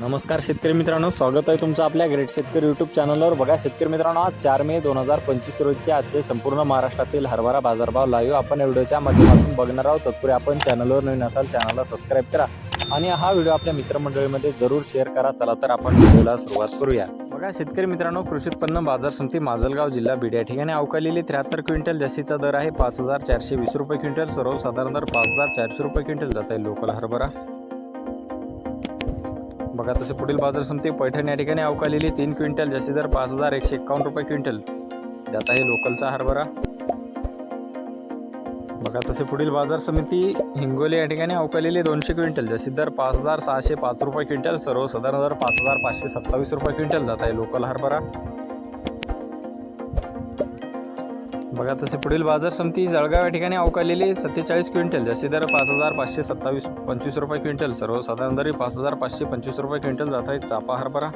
नमस्कार शेतकरी मित्रांनो स्वागत आहे तुमचं आपल्या ग्रेट शेतकरी यूट्यूब चॅनलवर बघा शेतकरी मित्रांनो आज चार मे दोन हजार पंचवीस रोजचे आजचे संपूर्ण महाराष्ट्रातील हरभरा बाजारभाव लाईव्ह आपण व्हिडिओच्या माध्यमातून बघणार आहोत. तत्पूर्वी आपण चॅनलवर नवीन असाल चॅनलला सबस्क्राईब करा. आणि हा व्हिडिओ आपल्या मित्रमंडळीमध्ये जरूर शेअर करा. चला तर आपण व्हिडिओला सुरुवात करूया. बघा शेतकरी मित्रांनो कृषी उत्पन्न बाजार समिती माजलगाव जिल्हा बीड या ठिकाणी अवकालेली त्र्याहत्तर क्विंटल जास्तीचा दर आहे. पाच हजार चारशे वीस रुपये क्विंटल सर्वसाधारण दर पाच हजार चारशे रुपये क्विंटल जात आहे लोकल हरभरा. बघा तसे पुढील बाजार समिती पैठण या ठिकाणी अवकालेली तीन क्विंटल जास्ती दर पाच हजार एकशे एक्कावन्न रुपये क्विंटल. त्यात आहे लोकलचा हरभरा. बघा तसे पुढील बाजार समिती हिंगोली या ठिकाणी अवकालेली दोनशे क्विंटल जास्तीत दर पाच हजार सहाशे पाच रुपये क्विंटल सर्वसाधारण दर पाच हजार पाचशे सत्तावीस रुपये क्विंटल. जात आहे लोकल हरभरा. बघा तसे पुढील बाजार समिती जळगाव या ठिकाणी अवकालेली सत्तेचाळीस क्विंटल जास्ती दर पाच हजार पाचशे सत्तावीस पंचवीस रुपये क्विंटल सर्वसाधारण दरी पाच हजार पाचशे पंचवीस रुपये क्विंटल जात आहे. चापा हरभरा.